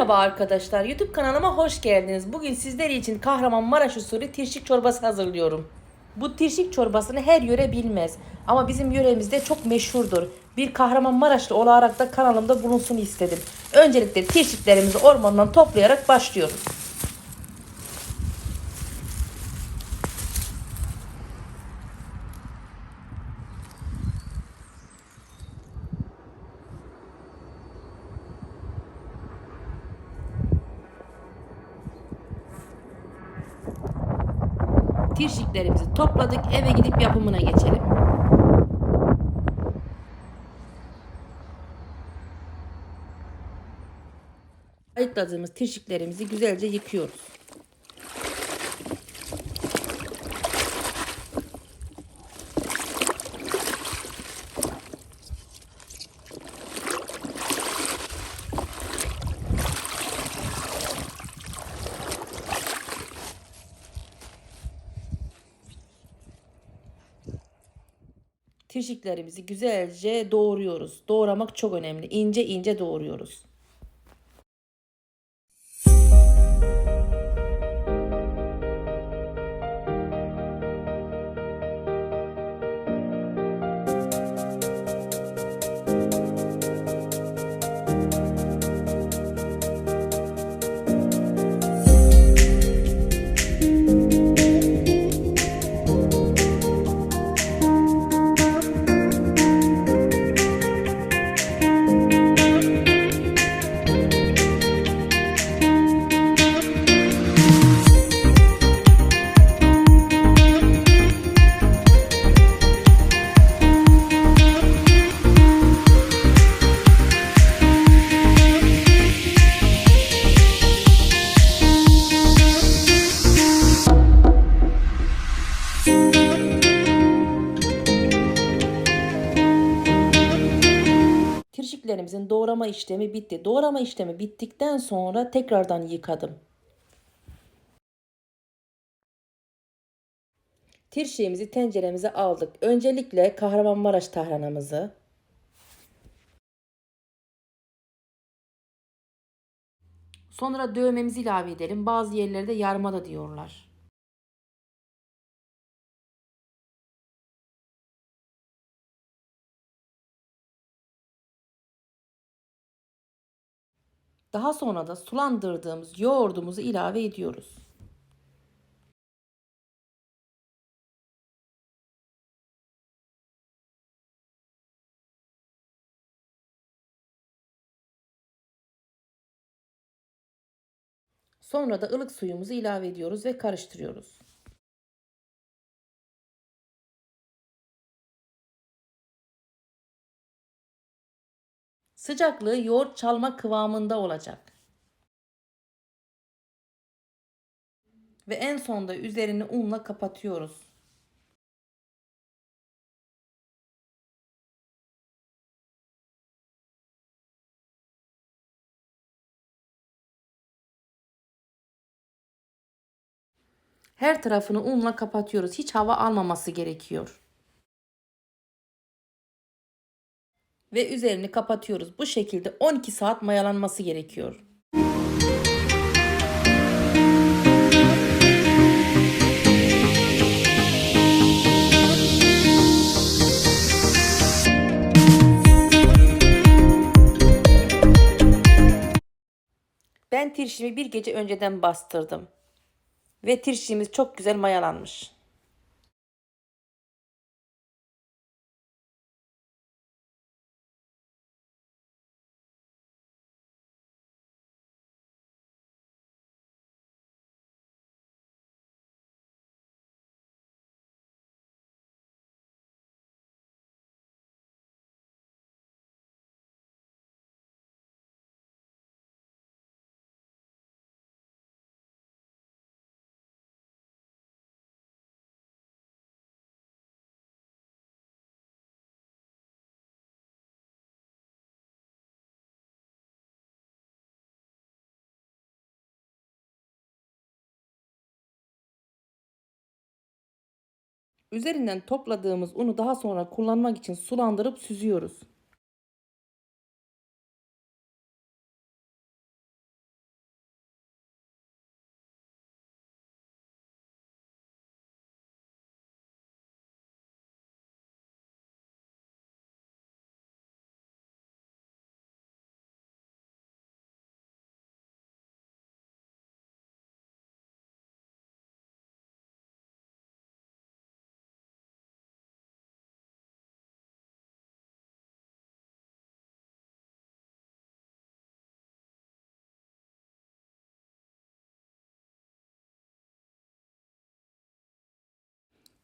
Merhaba arkadaşlar, YouTube kanalıma hoş geldiniz. Bugün sizler için Kahramanmaraş usulü tirşik çorbası hazırlıyorum. Bu tirşik çorbasını her yöre bilmez ama bizim yöremizde çok meşhurdur. Bir Kahramanmaraşlı olarak da kanalımda bulunsun istedim. Öncelikle tirşiklerimizi ormandan toplayarak başlıyoruz. Tirşiklerimizi topladık, eve gidip yapımına geçelim. Ayıkladığımız tirşiklerimizi güzelce yıkıyoruz. Tirşiklerimizi güzelce doğruyoruz. Doğramak çok önemli. İnce ince doğruyoruz. Tirşiklerimizin doğrama işlemi bitti. Doğrama işlemi bittikten sonra tekrardan yıkadım. Tirşiğimizi tenceremize aldık. Öncelikle Kahramanmaraş tahranamızı, Sonra dövmemizi ilave edelim. Bazı yerlerde yarma da diyorlar. Daha sonra da sulandırdığımız yoğurdumuzu ilave ediyoruz. Sonra da ılık suyumuzu ilave ediyoruz ve karıştırıyoruz. Sıcaklığı yoğurt çalma kıvamında olacak. Ve en sonda üzerini unla kapatıyoruz. Her tarafını unla kapatıyoruz. Hiç hava almaması gerekiyor. Ve üzerini kapatıyoruz. Bu şekilde 12 saat mayalanması gerekiyor. Ben tirşimi bir gece önceden bastırdım. Ve tirşimiz çok güzel mayalanmış. Üzerinden topladığımız unu daha sonra kullanmak için sulandırıp süzüyoruz.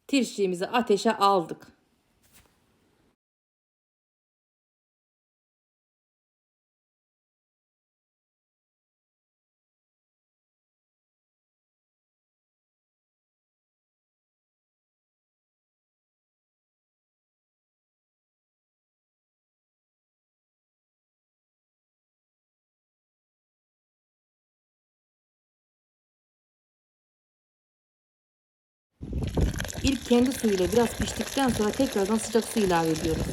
Tirşiğimizi ateşe aldık. İlk kendi suyuyla biraz piştikten sonra tekrardan sıcak su ilave ediyoruz.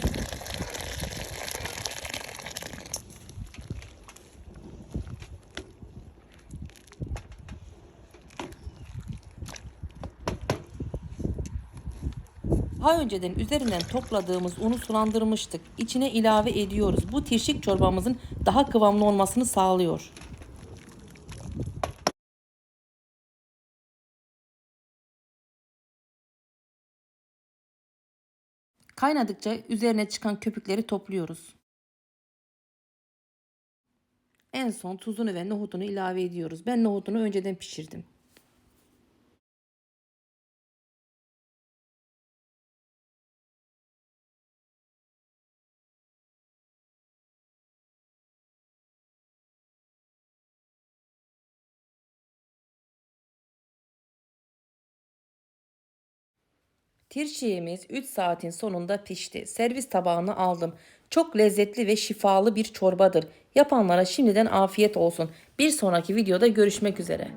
Daha önceden üzerinden topladığımız unu sulandırmıştık. İçine ilave ediyoruz. Bu tirşik çorbamızın daha kıvamlı olmasını sağlıyor. Kaynadıkça üzerine çıkan köpükleri topluyoruz. En son tuzunu ve nohutunu ilave ediyoruz. Ben nohutunu önceden pişirdim. Tirşiğimiz 3 saatin sonunda pişti. Servis tabağına aldım. Çok lezzetli ve şifalı bir çorbadır. Yapanlara şimdiden afiyet olsun. Bir sonraki videoda görüşmek üzere.